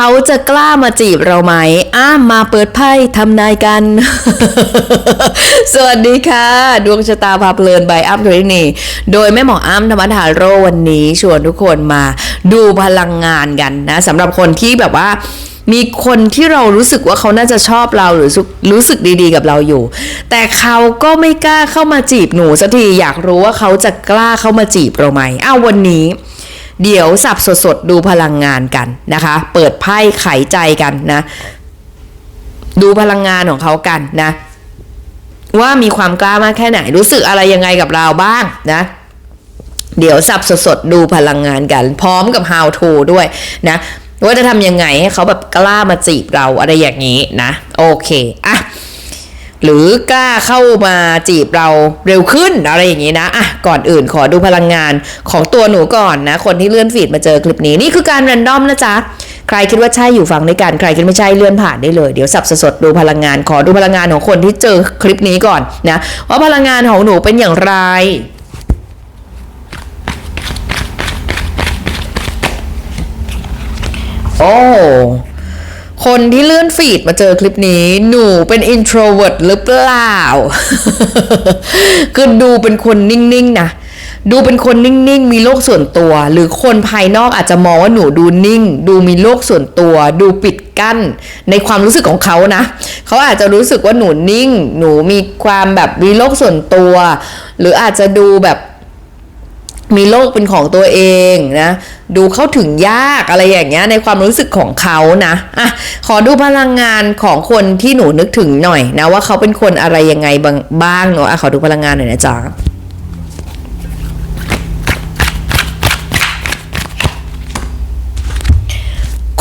เขาจะกล้ามาจีบเราไหมอ้ามาเปิดไพ่ทำนายกัน สวัสดีค่ะ ดวงชะตาพาเพลินใบอ้ำทรินีโดยแม่หมออ้ำธรรมทาโรวันนี้ชวนทุกคนมาดูพลังงานกันนะสำหรับคนที่แบบว่ามีคนที่เรารู้สึกว่าเขาน่าจะชอบเราหรือรู้สึกดีๆกับเราอยู่ แต่เขาก็ไม่กล้าเข้ามาจีบหนูสักทีอยากรู้ว่าเขาจะกล้าเข้ามาจีบเราไหมอ้าววันนี้ เดี๋ยวสับสดๆดูพลังงานกันนะคะ เปิดไพ่ไขใจกันนะ ดูพลังงานของเขากันนะ ว่ามีความกล้ามากแค่ไหนรู้สึกอะไรยังไงกับเราบ้างนะเดี๋ยวสับสดๆดูพลังงานกัน พร้อมกับ how to ด้วยนะว่าจะทำยังไงให้เขาแบบกล้ามาจีบเราอะไรอย่างนี้นะ โอเคอะ หรือกล้าเข้ามาจีบเราเร็วขึ้นอะไรอย่างนี้นะอะก่อนอื่นขอดูพลังงานของตัวหนูก่อนนะ คนที่เลื่อนฟีดมาเจอคลิปนี้นี่คือการแรนดอมนะจ๊ะใครคิดว่าใช่อยู่ฟังด้วยกันใครคิดไม่ใช่เลื่อนผ่านได้เลย เดี๋ยวสับสดดูพลังงานขอดูพลังงานของคนที่เจอคลิปนี้ก่อนนะว่าพลังงานของหนูเป็นอย่างไรโอ้ คนที่เลื่อนฟีดมาเจอคลิปนี้ หนูเป็น introvert หรือเปล่า คือดูเป็นคนนิ่งๆนะดูเป็นคนนิ่งๆ มีโลกส่วนตัว หรือคนภายนอกอาจจะมองว่าหนูดูนิ่ง ดูมีโลกส่วนตัว ดูปิดกั้น ในความรู้สึกของเขานะ เขาอาจจะรู้สึกว่าหนูนิ่ง หนูมีความแบบมีโลกส่วนตัว หรืออาจจะดูแบบ มีโลกเป็นของตัวเองนะ ดูเข้าถึงยากอะไรอย่างเงี้ยในความรู้สึกของเขานะอะขอดูพลังงานของคนที่หนูนึกถึงหน่อยนะว่าเขาเป็นคนอะไรยังไงบ้างเนาะอะขอดูพลังงานหน่อยนะจ๊ะ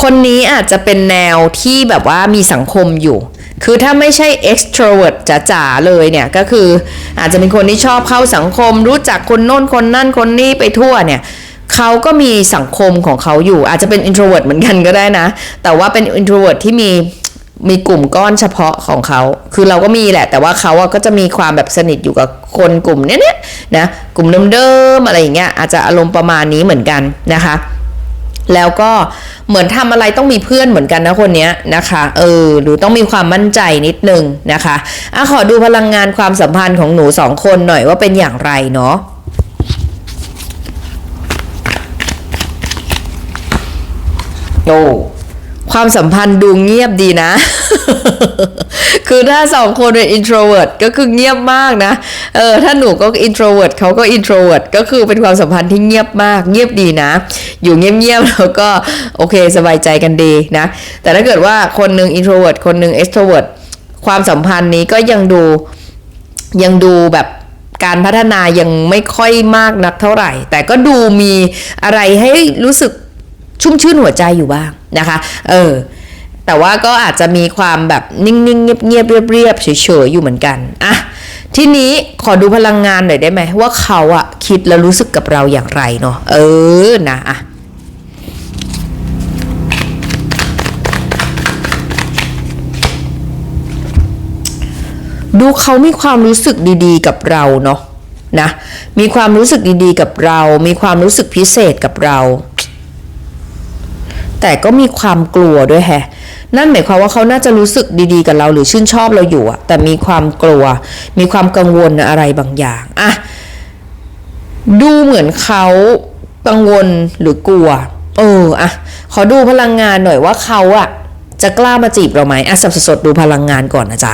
คนนี้อาจจะเป็นแนวที่แบบว่ามีสังคมอยู่ คือถ้าไม่ใช่ extrovert จ๋าๆเลยเนี่ยก็คืออาจจะเป็นคนที่ชอบเข้าสังคม รู้จักคนโน้นคนนั่นคนนี้ไปทั่วเนี่ยเขาก็มีสังคมของเขาอยู่ อาจจะเป็น introvert เหมือนกันก็ได้นะ แต่ว่าเป็น introvert ที่มีมีกลุ่มก้อนเฉพาะของเขา คือเราก็มีแหละ แต่ว่าเขาอะก็จะมีความแบบสนิทอยู่กับคนกลุ่มเนี้ยเนี่ยนะ กลุ่มเดิมๆอะไรอย่างเงี้ย อาจจะอารมณ์ประมาณนี้เหมือนกันนะคะ แล้วก็เหมือนทำอะไรต้องมีเพื่อนเหมือนกันนะคนนี้นะคะเออหรือต้องมีความมั่นใจนิดนึงนะคะอะขอดูพลังงานความสัมพันธ์ของหนูสองคนหน่อยว่าเป็นอย่างไรเนาะโอ้ ความสัมพันธ์ดูเงียบดีนะ คือถ้าสองคนเป็น introvert ก็คือเงียบมากนะ เออ ถ้าหนูก็ introvert เขาก็ introvert ก็คือเป็นความสัมพันธ์ที่เงียบมาก เงียบดีนะ อยู่เงียบๆแล้วก็โอเคสบายใจกันดีนะ แต่ถ้าเกิดว่าคนหนึ่ง introvert คนหนึ่ง extrovert ความสัมพันธ์นี้ก็ยังดูยังดูแบบการพัฒนายังไม่ค่อยมากนักเท่าไหร่ แต่ก็ดูมีอะไรให้รู้สึก ชุ่มชื่นหัวใจอยู่บ้างนะคะ เออ แต่ว่าก็อาจจะมีความแบบนิ่งๆเงียบๆเรียบๆเฉยๆอยู่เหมือนกันอะทีนี้ขอดูพลังงานหน่อยได้ไหมว่าเขาอะคิดและรู้สึกกับเราอย่างไรเนาะเออนะอะดูเขามีความรู้สึกดีๆ กับเราเนาะนะ มีความรู้สึกดีๆ กับเรา มีความรู้สึกพิเศษกับเรา แต่ก็มีความกลัวด้วยแฮะ นั่นหมายความว่าเขาน่าจะรู้สึกดีๆกับเราหรือชื่นชอบเราอยู่อะแต่มีความกลัว มีความกังวลอะไรบางอย่างอะดูเหมือนเขากังวลหรือกลัว เอออะขอดูพลังงานหน่อยว่าเขาอะจะกล้ามาจีบเราไหมอะสับสดดูพลังงานก่อนนะจ๊ะ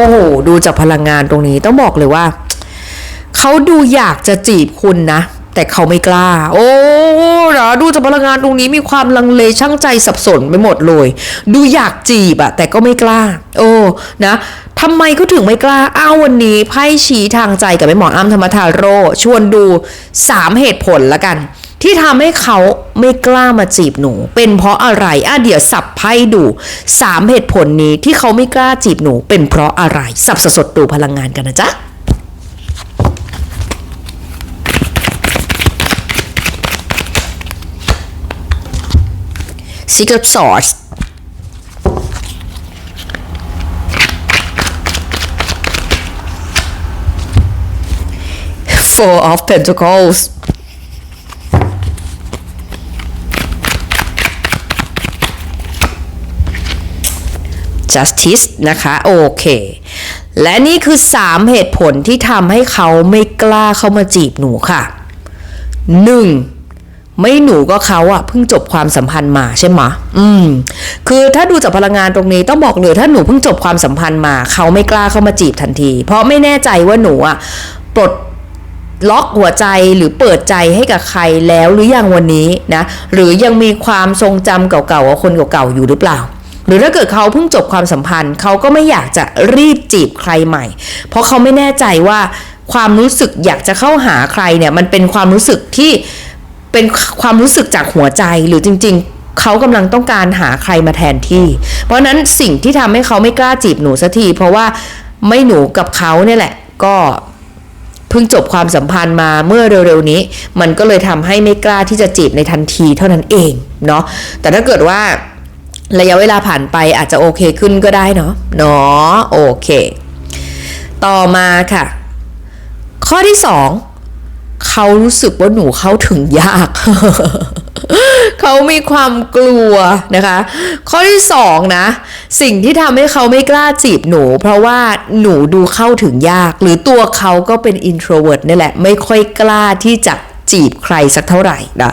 อ้โหดูจากพลังงานตรงนี้ต้องบอกเลยว่า เขาดูอยากจะจีบคุณนะ แต่เขาไม่กล้า โอ้เหรอดูจากพลังงานตรงนี้มีความลังเลช่างใจสับสนไปหมดเลย ดูอยากจีบอะแต่ก็ไม่กล้า โอ้นะทำไมเขาถึงไม่กล้า อ้าววันนี้ไพ่ชี้ทางใจกับแม่หมออ้ำธรรมทาโร่ชวนดู 3 เหตุผลละกัน ที่ทำให้เขาไม่กล้ามาจีบหนู เป็นเพราะอะไรอะเดี๋ยวสับไพ่ดูสามเหตุผลนี้ที่เขาไม่กล้าจีบหนู เป็นเพราะอะไร สับสดดูพลังงานกันนะจ๊ะ Secret Source เ four of pentacles justice นะคะโอเค และนี่คือ 3 เหตุผลที่ทำให้เขาไม่กล้าเข้ามาจีบหนูค่ะ 1. ไม่หนูก็เขาอะเพิ่งจบความสัมพันธ์มาใช่ไหมอืม คือถ้าดูจากพลังงานตรงนี้ต้องบอกเลยถ้าหนูเพิ่งจบความสัมพันธ์มา เขาไม่กล้าเข้ามาจีบทันที เพราะไม่แน่ใจว่าหนูอะปลดล็อกหัวใจหรือเปิดใจให้กับใครแล้วหรือยังวันนี้นะ หรือยังมีความทรงจำเก่าๆกับคนเก่าๆอยู่หรือเปล่า รือถ้าเกิดเขาเพิ่งจบความสัมพันธ์ เขาก็ไม่อยากจะรีบจีบใครใหม่ เพราะเขาไม่แน่ใจว่าความรู้สึกอยากจะเข้าหาใครเนี่ยมันเป็นความรู้สึกที่เป็นความรู้สึกจากหัวใจหรือจริง ๆ เขากำลังต้องการหาใครมาแทนที่ เพราะฉะนั้นสิ่งที่ทำให้เขาไม่กล้าจีบหนูสักที เพราะว่าไม่หนูกับเขาเนี่ยแหละก็เพิ่งจบความสัมพันธ์มาเมื่อเร็วๆนี้ มันก็เลยทำให้ไม่กล้าที่จะจีบในทันทีเท่านั้นเองเนาะแต่ถ้าเกิดว่า ระยะเวลาผ่านไปอาจจะโอเคขึ้นก็ได้เนาะเนาะโอเค ต่อมาค่ะ ข้อที่สองเขารู้สึกว่าหนูเข้าถึงยาก เขามีความกลัวนะคะ ข้อที่สองนะ สิ่งที่ทำให้เขาไม่กล้าจีบหนู เพราะว่าหนูดูเข้าถึงยาก หรือตัวเขาก็เป็น introvert นี่แหละ ไม่ค่อยกล้าที่จะจีบใครสักเท่าไหร่นะ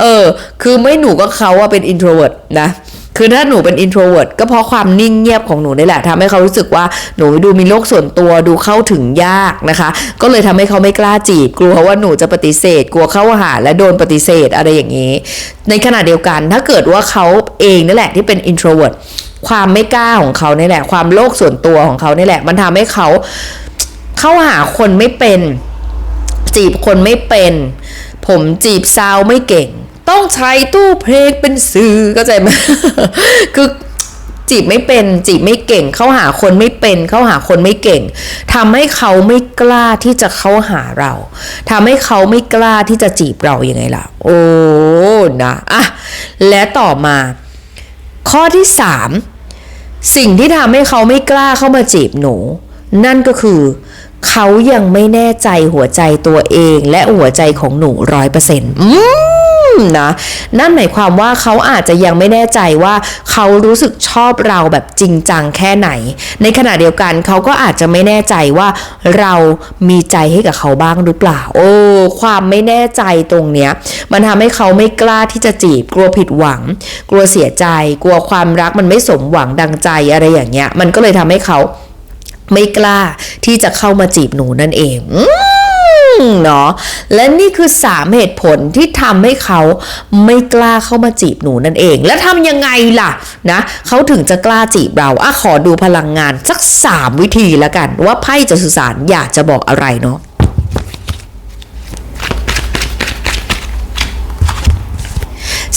เออ คือไม่หนูก็เขาว่าเป็น introvert นะ คือถ้าหนูเป็น introvert ก็เพราะความนิ่งเงียบของหนูนี่แหละทำให้เขารู้สึกว่าหนูดูมีโลกส่วนตัวดูเข้าถึงยากนะคะ ก็เลยทำให้เขาไม่กล้าจีบ กลัวว่าหนูจะปฏิเสธ กลัวเข้าหาและโดนปฏิเสธอะไรอย่างนี้ ในขณะเดียวกันถ้าเกิดว่าเขาเองนั่นแหละที่เป็น introvert ความไม่กล้าของเขานี่แหละ ความโลกส่วนตัวของเขานี่แหละ มันทำให้เขาเข้าหาคนไม่เป็น จีบคนไม่เป็น ผมจีบซาวไม่เก่ง ต้องใช้ตู้เพลงเป็นสื่อเข้าใจไหมคือจีบไม่เป็นจีบไม่เก่ง เข้าหาคนไม่เป็นเข้าหาคนไม่เก่งทำให้เขาไม่กล้าที่จะเข้าหาเราทำให้เขาไม่กล้าที่จะจีบเรายังไงล่ะ โอ้นะอะและต่อมา ข้อที่สามสิ่งที่ทำให้เขาไม่กล้าเข้ามาจีบหนู นั่นก็คือเขายังไม่แน่ใจหัวใจตัวเองและหัวใจของหนูร้อยเปอร์เซ็นต์ นะ นั่นหมายความว่าเขาอาจจะยังไม่แน่ใจว่าเขารู้สึกชอบเราแบบจริงจังแค่ไหน ในขณะเดียวกันเขาก็อาจจะไม่แน่ใจว่าเรามีใจให้กับเขาบ้างหรือเปล่า โอ้ความไม่แน่ใจตรงเนี้ย มันทำให้เขาไม่กล้าที่จะจีบ กลัวผิดหวัง กลัวเสียใจ กลัวความรักมันไม่สมหวังดังใจอะไรอย่างเงี้ย มันก็เลยทำให้เขาไม่กล้าที่จะเข้ามาจีบหนูนั่นเองอ เนาะและนี่คือ 3 เหตุผลที่ทำให้เขาไม่กล้าเข้ามาจีบหนูนั่นเอง แล้วทำยังไงล่ะนะเขาถึงจะกล้าจีบเราอะขอดูพลังงานสัก 3 วิธีแล้วกัน ว่าไพ่จะสื่อสารอยากจะบอกอะไรเนาะ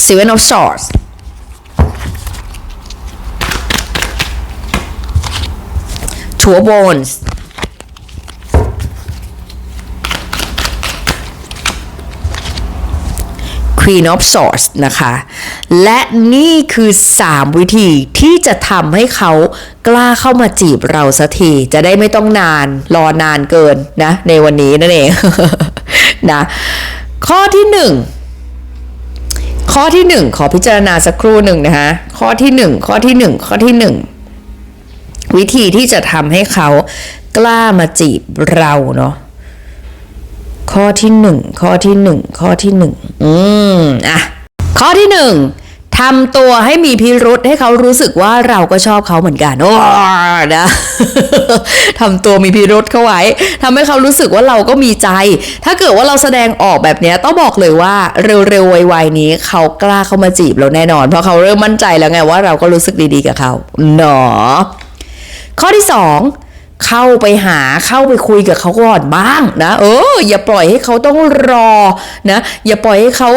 Seven of Swords Two of Wands Queen of Swords นะคะ และนี่คือ 3 วิธีที่จะทำให้เขากล้าเข้ามาจีบเราสักที จะได้ไม่ต้องนานรอนานเกินนะ ในวันนี้นั่นเอง นะ ข้อที่ 1ข้อที่ 1 ขอพิจารณาสักครู่หนึ่งนะคะข้อที่ 1 ข้อที่ 1 ข้อที่ 1 วิธีที่จะทำให้เขากล้ามาจีบเราเนาะ ข้อที่หนึ่งข้อที่หนึ่งข้อที่หนึ่งอืมอะข้อที่หนึ่งทำตัวให้มีพิรุษให้เขารู้สึกว่าเราก็ชอบเขาเหมือนกันโอ้นะทำตัวมีพิรุษเข้าไว้ทำให้เขารู้สึกว่าเราก็มีใจ ถ้าเกิดว่าเราแสดงออกแบบนี้ต้องบอกเลยว่าเร็วๆไวๆนี้เขากล้าเข้ามาจีบเราแน่นอน เพราะเขาเริ่มมั่นใจแล้วไงว่าเราก็รู้สึกดีๆกับเขาเนาะข้อที่สอง เข้าไปหาเข้าไปคุยกับเขาก่อนบ้างนะ เออ อย่าปล่อยให้เขาต้องรอนะ อย่าปล่อยให้เขา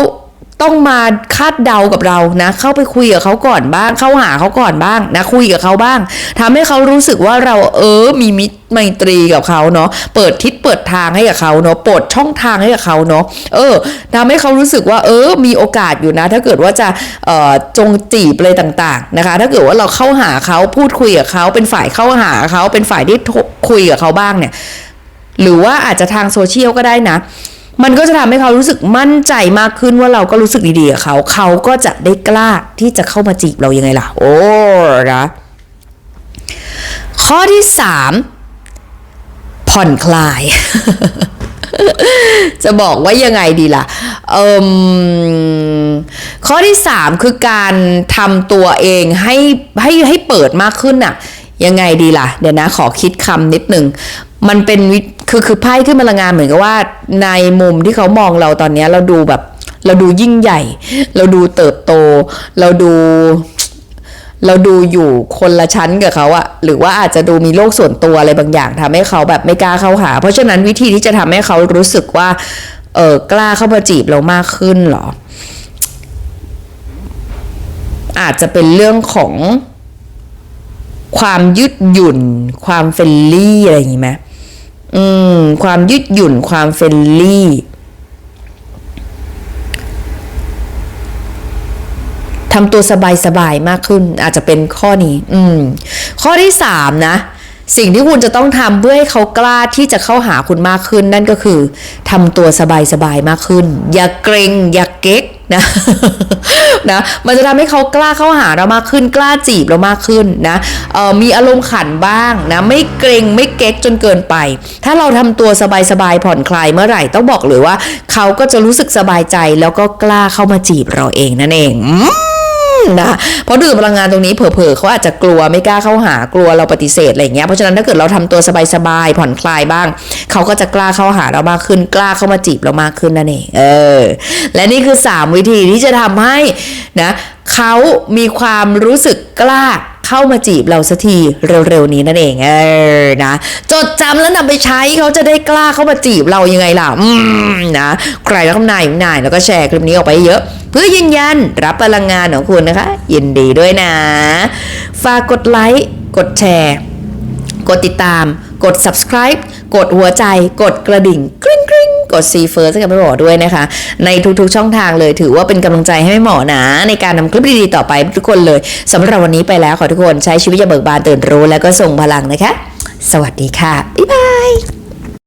ต้องมาคาดเดากับเรานะ เข้าไปคุยกับเขาก่อนบ้าง เข้าหาเขาก่อนบ้างนะ คุยกับเขาบ้างทำให้เขารู้สึกว่าเราเออมีมิตรไมตรีกับเขาเนาะ เปิดทิศเปิดทางให้กับเขาเนาะเปิดช่องทางให้กับเขาเนาะ เออทำให้เขารู้สึกว่า เออ มีโอกาสอยู่นะ ถ้าเกิดว่าจะเอ่อจงจีบเลยต่าง ๆนะคะ ถ้าเกิดว่าเราเข้าหาเขาพูดคุยกับเขาเป็นฝ่ายเข้าหาเขาเป็นฝ่ายที่คุยกับเขาบ้างเนี่ย หรือว่าอาจจะทางโซเชียลก็ได้นะ มันก็จะทำให้เขารู้สึกมั่นใจมากขึ้นว่าเราก็รู้สึกดีๆกับเขา เขาก็จะได้กล้าที่จะเข้ามาจีบเรายังไงล่ะ โอ้นะข้อที่สามผ่อนคลาย จะบอกว่ายังไงดีล่ะเอิมข้อที่สามคือการทำตัวเองให้ให้ให้เปิดมากขึ้นน่ะ ยังไงดีล่ะ เดี๋ยวนะขอคิดคำนิดหนึ่ง มันเป็นวิคือคือไพ่ขึ้นมาละงานเหมือนกับว่า ในมุมที่เขามองเราตอนนี้เราดูแบบ เราดูยิ่งใหญ่ เราดูเติบโต เราดู เราดูอยู่คนละชั้นกับเขาอะหรือว่าอาจจะดูมีโลกส่วนตัวอะไรบางอย่างทำให้เขาแบบไม่กล้าเข้าหา เพราะฉะนั้นวิธีที่จะทำให้เขารู้สึกว่า เออกล้าเข้ามาจีบเรามากขึ้นเหรอ อาจจะเป็นเรื่องของความยืดหยุ่น ความเฟรนลี่อะไรอย่างงี้ไหม อืม ความยืดหยุ่นความเฟรนลี่ทำตัวสบายๆมากขึ้น อาจจะเป็นข้อนี้ อืม ข้อที่สามนะ สิ่งที่คุณจะต้องทำเพื่อให้เขากล้าที่จะเข้าหาคุณมากขึ้น นั่นก็คือทำตัวสบายๆมากขึ้น อย่าเกรงอย่าเก๊ก นะนะมันจะทำให้เขากล้าเข้าหาเรามากขึ้นกล้าจีบเรามากขึ้นนะเออมีอารมณ์ขันบ้างนะไม่เกรงไม่เก๊กจนเกินไป ถ้าเราทำตัวสบายๆผ่อนคลายเมื่อไหร่ต้องบอกเลยว่า เขาก็จะรู้สึกสบายใจแล้วก็กล้าเข้ามาจีบเราเองนั่นเองอ นะเพราะดื่มพลังงานตรงนี้เผลอๆเขาอาจจะกลัวไม่กล้าเข้าหากลัวเราปฏิเสธอะไรอย่างเงี้ยเพราะฉะนั้นถ้าเกิดเราทำตัวสบายๆผ่อนคลายบ้าง เขาก็จะกล้าเข้าหาเรามากขึ้น กล้าเข้ามาจีบเรามากขึ้นนั่นเองเออและนี่คือ 3 วิธีที่จะทำให้นะเขามีความรู้สึกกล้า เข้ามาจีบเราสักทีเร็วๆนี้นั่นเองเออนะจดจำแล้วนำไปใช้เขาจะได้กล้าเข้ามาจีบเรายังไงล่ะอืมนะใครรักนายนายแล้วก็แชร์คลิปนี้ออกไปเยอะ เพื่อยืนยันรับพลังงานของคุณนะคะ ยินดีด้วยนะ ฝากกดไลค์กดแชร์ กดติดตาม กด subscribe กดหัวใจ กดกระดิ่งกริ๊ง กด see first กับแม่หมอด้วยนะคะ ในทุกๆช่องทางเลยถือว่าเป็นกำลังใจให้แม่หมอนะ ในการนำคลิปดีๆต่อไปทุกคนเลยสำหรับวันนี้ไปแล้วขอทุกคนใช้ชีวิตอย่าเบิกบานตื่นรู้ แล้วก็ส่งพลังนะคะ สวัสดีค่ะบ๊ายบาย